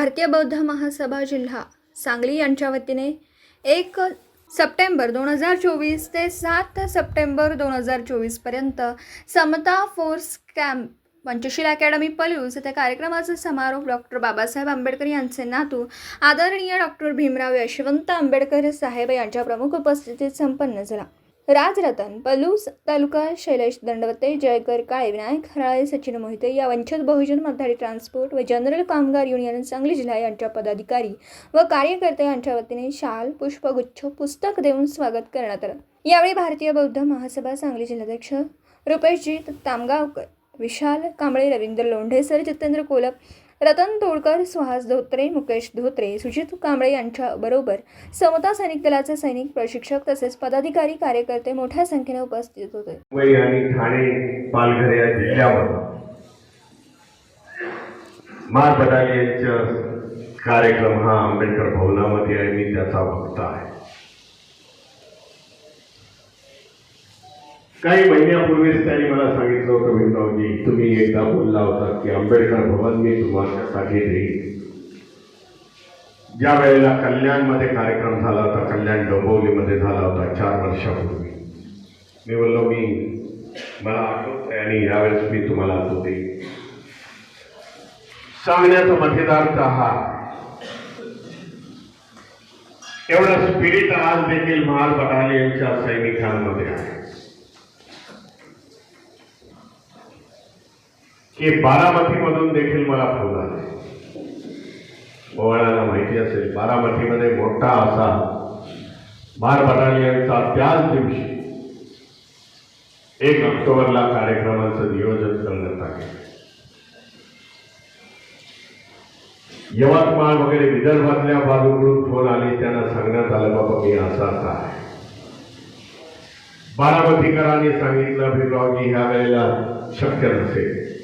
भारतीय बौद्ध महासभा जिल्हा सांगली यांच्या वतीने एक सप्टेंबर दोन हजार चोवीस ते सात सप्टेंबर दोन हजार चोवीसपर्यंत Samata force camp Panchsheel academy Palus येथे कार्यक्रमाचा समारोप डॉक्टर बाबासाहेब आंबेडकर यांचे नातू आदरणीय डॉक्टर भीमराव यशवंत आंबेडकर साहेब यांच्या प्रमुख उपस्थितीत संपन्न झाला. राजरतन पलूस तालुका शैलेश दंडवते जयकर काळे विनायक हराळे सचिन मोहिते या वंचित बहुजन मथारी ट्रान्सपोर्ट व जनरल कामगार युनियन सांगली जिल्हा यांच्या पदाधिकारी व कार्यकर्ते यांच्या वतीने शाल पुष्पगुच्छ पुस्तक देऊन स्वागत करण्यात आलं. यावेळी भारतीय बौद्ध महासभा सांगली जिल्हाध्यक्ष रुपेशजी तामगावकर विशाल कांबळे रवींद्र लोंढे सर जितेंद्र कोलप रतन तोडकर सुहास धोत्रे मुकेश धोत्रे सुजित कांबळे यांच्या बरोबर समता सैनिक दलाचे सैनिक प्रशिक्षक तसेच पदाधिकारी कार्यकर्ते मोठ्या संख्येने उपस्थित होते. मुंबई आणि ठाणे पालघर या जिल्ह्यावर मार बटालियनचा कार्यक्रम हा आंबेडकर भवनामध्ये आहे मी त्याचा वक्ता आहे. काही महिन्यापूर्वीच त्यांनी मला सांगितलं होतं भीमरावजी तुम्ही एकदा बोलला होता की आंबेडकर भवन मी तुम्हासाठी देईन. ज्या वेळेला कल्याणमध्ये कार्यक्रम झाला होता कल्याण डोंबवलीमध्ये झाला होता चार वर्षापूर्वी मी बोललो मी मला आठवत आहे आणि यावेळेस मी तुम्हाला तो देईन. सांगण्याचा मध्येदार्थ हा. एवढा स्पिरिट आज देखील महार बटालियनच्या सैनिकांमध्ये आहे. की बारामतीमधून देखील मला फोन आले. ओवाळाला माहिती असेल बारामतीमध्ये मोठा असा महार बटालियनचा त्याच दिवशी एक ऑक्टोबरला कार्यक्रमाचं नियोजन करण्यात आले. यवतमाळ वगैरे विदर्भातल्या बाजूकडून फोन आले त्यांना सांगण्यात आलं बाबा मी असा असा आहे. बारामतीकरांनी सांगितलं भीमरावजी ह्या वेळेला शक्य नसेल.